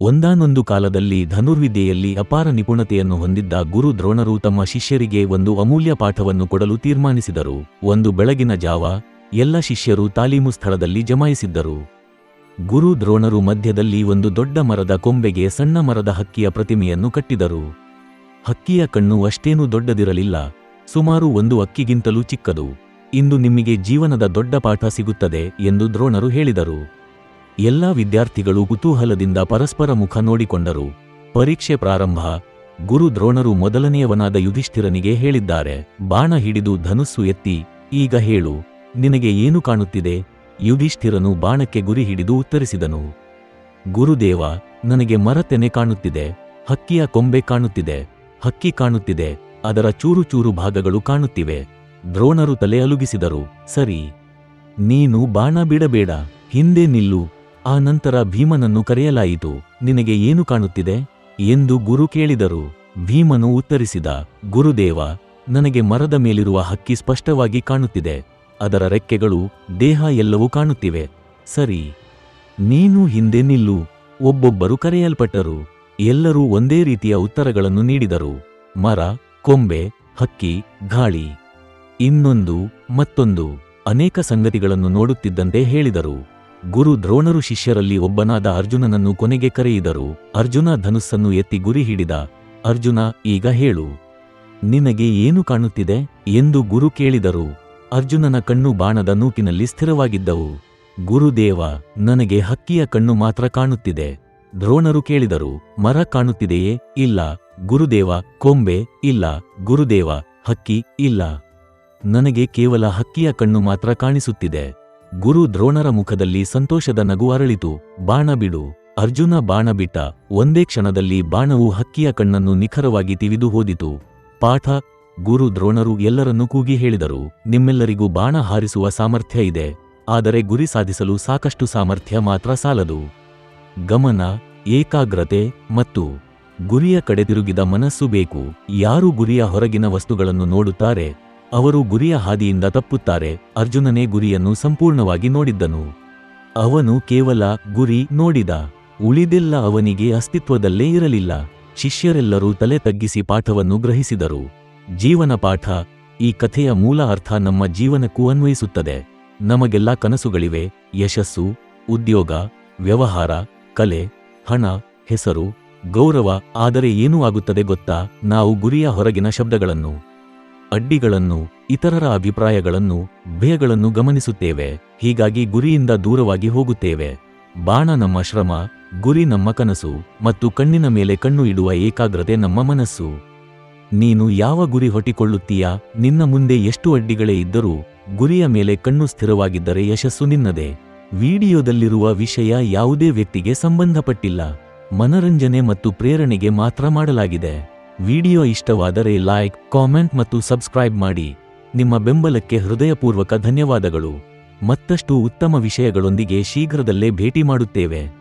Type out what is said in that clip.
ಒಂದಾನೊಂದು ಕಾಲದಲ್ಲಿ ಧನುರ್ವಿದ್ಯೆಯಲ್ಲಿ ಅಪಾರ ನಿಪುಣತೆಯನ್ನು ಹೊಂದಿದ್ದ ಗುರು ದ್ರೋಣರು ತಮ್ಮ ಶಿಷ್ಯರಿಗೆ ಒಂದು ಅಮೂಲ್ಯ ಪಾಠವನ್ನು ಕೊಡಲು ತೀರ್ಮಾನಿಸಿದರು. ಒಂದು ಬೆಳಗಿನ ಜಾವ, ಎಲ್ಲ ಶಿಷ್ಯರು ತಾಲೀಮು ಸ್ಥಳದಲ್ಲಿ ಜಮಾಯಿಸಿದ್ದರು. ಗುರು ದ್ರೋಣರು ಮಧ್ಯದಲ್ಲಿ ಒಂದು ದೊಡ್ಡ ಮರದ ಕೊಂಬೆಗೆ ಸಣ್ಣ ಮರದ ಹಕ್ಕಿಯ ಪ್ರತಿಮೆಯನ್ನು ಕಟ್ಟಿದರು. ಹಕ್ಕಿಯ ಕಣ್ಣು ಅಷ್ಟೇನೂ ದೊಡ್ಡದಿರಲಿಲ್ಲ, ಸುಮಾರು ಒಂದು ಅಕ್ಕಿಗಿಂತಲೂ ಚಿಕ್ಕದು. ಇಂದು ನಿಮಗೆ ಜೀವನದ ದೊಡ್ಡ ಪಾಠ ಸಿಗುತ್ತದೆ ಎಂದು ದ್ರೋಣರು ಹೇಳಿದರು. ಎಲ್ಲ ವಿದ್ಯಾರ್ಥಿಗಳು ಕುತೂಹಲದಿಂದ ಪರಸ್ಪರ ಮುಖ ನೋಡಿಕೊಂಡರು. ಪರೀಕ್ಷೆ ಪ್ರಾರಂಭ. ಗುರು ದ್ರೋಣರು ಮೊದಲನೆಯವನಾದ ಯುಧಿಷ್ಠಿರನಿಗೆ ಹೇಳಿದ್ದಾರೆ. ಬಾಣ ಹಿಡಿದು ಧನುಸ್ಸು ಎತ್ತಿ, ಈಗ ಹೇಳು. ನಿನಗೆ ಏನು ಕಾಣುತ್ತಿದೆ? ಯುಧಿಷ್ಠಿರನು ಬಾಣಕ್ಕೆ ಗುರಿ ಹಿಡಿದು ಉತ್ತರಿಸಿದನು. ಗುರುದೇವ, ನನಗೆ ಮರತೆನೆ ಕಾಣುತ್ತಿದೆ. ಹಕ್ಕಿಯ ಕೊಂಬೆ ಕಾಣುತ್ತಿದೆ. ಹಕ್ಕಿ ಕಾಣುತ್ತಿದೆ. ಅದರ ಚೂರು ಚೂರು ಭಾಗಗಳು ಕಾಣುತ್ತಿವೆ. ದ್ರೋಣರು ತಲೆ ಅಲುಗಿಸಿದರು. ಸರಿ. ನೀನು ಬಾಣ ಬಿಡಬೇಡ. ಹಿಂದೆ ನಿಲ್ಲು. ಆ ನಂತರ ಭೀಮನನ್ನು ಕರೆಯಲಾಯಿತು, ನಿನಗೆ ಏನು ಕಾಣುತ್ತಿದೆ? ಎಂದು ಗುರು ಕೇಳಿದರು. ಭೀಮನು ಉತ್ತರಿಸಿದ, ಗುರುದೇವ, ನನಗೆ ಮರದ ಮೇಲಿರುವ ಹಕ್ಕಿ ಸ್ಪಷ್ಟವಾಗಿ ಕಾಣುತ್ತಿದೆ. ಅದರ ರೆಕ್ಕೆಗಳು, ದೇಹ ಎಲ್ಲವೂ ಕಾಣುತ್ತಿವೆ. ಸರಿ. ನೀನು ಹಿಂದೆ ನಿಲ್ಲು. ಒಬ್ಬೊಬ್ಬರು ಕರೆಯಲ್ಪಟ್ಟರು. ಎಲ್ಲರೂ ಒಂದೇ ರೀತಿಯ ಉತ್ತರಗಳನ್ನು ನೀಡಿದರು. ಮರ, ಕೊಂಬೆ, ಹಕ್ಕಿ, ಗಾಳಿ. ಇನ್ನೊಂದು, ಮತ್ತೊಂದು, ಅನೇಕ ಸಂಗತಿಗಳನ್ನು ನೋಡುತ್ತಿದ್ದಂತೆ ಹೇಳಿದರು. ಗುರು ದ್ರೋಣರು ಶಿಷ್ಯರಲ್ಲಿ ಒಬ್ಬನಾದ ಅರ್ಜುನನನ್ನು ಕೊನೆಗೆ ಕರೆಯಿದರು. ಅರ್ಜುನ ಧನುಸ್ಸನ್ನು ಎತ್ತಿ ಗುರಿ ಹಿಡಿದ, ಅರ್ಜುನ, ಈಗ ಹೇಳು. ನಿನಗೆ ಏನು ಕಾಣುತ್ತಿದೆ? ಎಂದು ಗುರು ಕೇಳಿದರು. ಅರ್ಜುನನ ಕಣ್ಣು ಬಾಣದ ನೂಕಿನಲ್ಲಿ ಸ್ಥಿರವಾಗಿದ್ದವು. ಗುರುದೇವ, ನನಗೆ ಹಕ್ಕಿಯ ಕಣ್ಣು ಮಾತ್ರ ಕಾಣುತ್ತಿದೆ. ದ್ರೋಣರು ಕೇಳಿದರು. ಮರ ಕಾಣುತ್ತಿದೆಯೇ? ಇಲ್ಲ. ಗುರುದೇವ, ಕೊಂಬೆ? ಇಲ್ಲ. ಗುರುದೇವ, ಹಕ್ಕಿ? ಇಲ್ಲ. ನನಗೆ ಕೇವಲ ಹಕ್ಕಿಯ ಕಣ್ಣು ಮಾತ್ರ ಕಾಣಿಸುತ್ತಿದೆ. ಗುರು ದ್ರೋಣರ ಮುಖದಲ್ಲಿ ಸಂತೋಷದ ನಗು ಅರಳಿತು. ಬಾಣ ಬಿಡು. ಅರ್ಜುನ ಬಾಣ ಬಿಟ್ಟ. ಒಂದೇ ಕ್ಷಣದಲ್ಲಿ ಬಾಣವು ಹಕ್ಕಿಯ ಕಣ್ಣನ್ನು ನಿಖರವಾಗಿ ತಿವಿದು ಹೋದಿತು. ಪಾಠ. ಗುರು ದ್ರೋಣರು ಎಲ್ಲರನ್ನೂ ಕೂಗಿ ಹೇಳಿದರು. ನಿಮ್ಮೆಲ್ಲರಿಗೂ ಬಾಣ ಹಾರಿಸುವ ಸಾಮರ್ಥ್ಯ ಇದೆ. ಆದರೆ ಗುರಿ ಸಾಧಿಸಲು ಸಾಕಷ್ಟು ಸಾಮರ್ಥ್ಯ ಮಾತ್ರ ಸಾಲದು. ಗಮನ. ಏಕಾಗ್ರತೆ ಮತ್ತು ಗುರಿಯ ಕಡೆ ತಿರುಗಿದ ಮನಸ್ಸು ಬೇಕು. ಯಾರು ಗುರಿಯ ಹೊರಗಿನ ವಸ್ತುಗಳನ್ನು ನೋಡುತ್ತಾರೆ? ಅವರು ಗುರಿಯ ಹಾದಿಯಿಂದ ತಪ್ಪುತ್ತಾರೆ, ಅರ್ಜುನನೇ ಗುರಿಯನ್ನು ಸಂಪೂರ್ಣವಾಗಿ ನೋಡಿದ್ದನು. ಅವನು ಕೇವಲ ಗುರಿ ನೋಡಿದ, ಉಳಿದೆಲ್ಲ ಅವನಿಗೆ ಅಸ್ತಿತ್ವದಲ್ಲೇ ಇರಲಿಲ್ಲ. ಶಿಷ್ಯರೆಲ್ಲರೂ ತಲೆ ತಗ್ಗಿಸಿ ಪಾಠವನ್ನು ಗ್ರಹಿಸಿದರು. ಜೀವನ ಪಾಠ, ಈ ಕಥೆಯ ಮೂಲ ಅರ್ಥ ನಮ್ಮ ಜೀವನಕ್ಕೂ ಅನ್ವಯಿಸುತ್ತದೆ. ನಮಗೆಲ್ಲ ಕನಸುಗಳಿವೆ, ಯಶಸ್ಸು, ಉದ್ಯೋಗ, ವ್ಯವಹಾರ, ಕಲೆ, ಹಣ, ಹೆಸರು, ಗೌರವ, ಆದರೆ ಏನೂ ಆಗುತ್ತದೆ ಗೊತ್ತಾ? ನಾವು ಗುರಿಯ ಹೊರಗಿನ ಶಬ್ದಗಳನ್ನು. ಅಡ್ಡಿಗಳನ್ನು, ಇತರರ ಅಭಿಪ್ರಾಯಗಳನ್ನು, ಭಯಗಳನ್ನು ಗಮನಿಸುತ್ತೇವೆ. ಹೀಗಾಗಿ ಗುರಿಯಿಂದ ದೂರವಾಗಿ ಹೋಗುತ್ತೇವೆ. ಬಾಣ ನಮ್ಮ ಶ್ರಮ, ಗುರಿ ನಮ್ಮ ಕನಸು ಮತ್ತು ಕಣ್ಣಿನ ಮೇಲೆ ಕಣ್ಣು ಇಡುವ ಏಕಾಗ್ರತೆ ನಮ್ಮ ಮನಸ್ಸು. ನೀನು ಯಾವ ಗುರಿ ಹೊಟ್ಟಿಕೊಳ್ಳುತ್ತೀಯಾ ನಿನ್ನ ಮುಂದೆ ಎಷ್ಟು ಅಡ್ಡಿಗಳೇ ಇದ್ದರೂ ಗುರಿಯ ಮೇಲೆ ಕಣ್ಣು ಸ್ಥಿರವಾಗಿದ್ದರೆ ಯಶಸ್ಸು ನಿನ್ನದೇ. ವಿಡಿಯೋದಲ್ಲಿರುವ ವಿಷಯ ಯಾವುದೇ ವ್ಯಕ್ತಿಗೆ ಸಂಬಂಧಪಟ್ಟಿಲ್ಲ. ಮನರಂಜನೆ ಮತ್ತು ಪ್ರೇರಣೆಗೆ ಮಾತ್ರ ಮಾಡಲಾಗಿದೆ. ವಿಡಿಯೋ ಇಷ್ಟವಾದರೆ ಲೈಕ್, ಕಾಮೆಂಟ್ ಮತ್ತು ಸಬ್ಸ್ಕ್ರೈಬ್ ಮಾಡಿ. ನಿಮ್ಮ ಬೆಂಬಲಕ್ಕೆ ಹೃದಯಪೂರ್ವಕ ಧನ್ಯವಾದಗಳು. ಮತ್ತಷ್ಟು ಉತ್ತಮ ವಿಷಯಗಳೊಂದಿಗೆ ಶೀಘ್ರದಲ್ಲೇ ಭೇಟಿ ಮಾಡುತ್ತೇವೆ.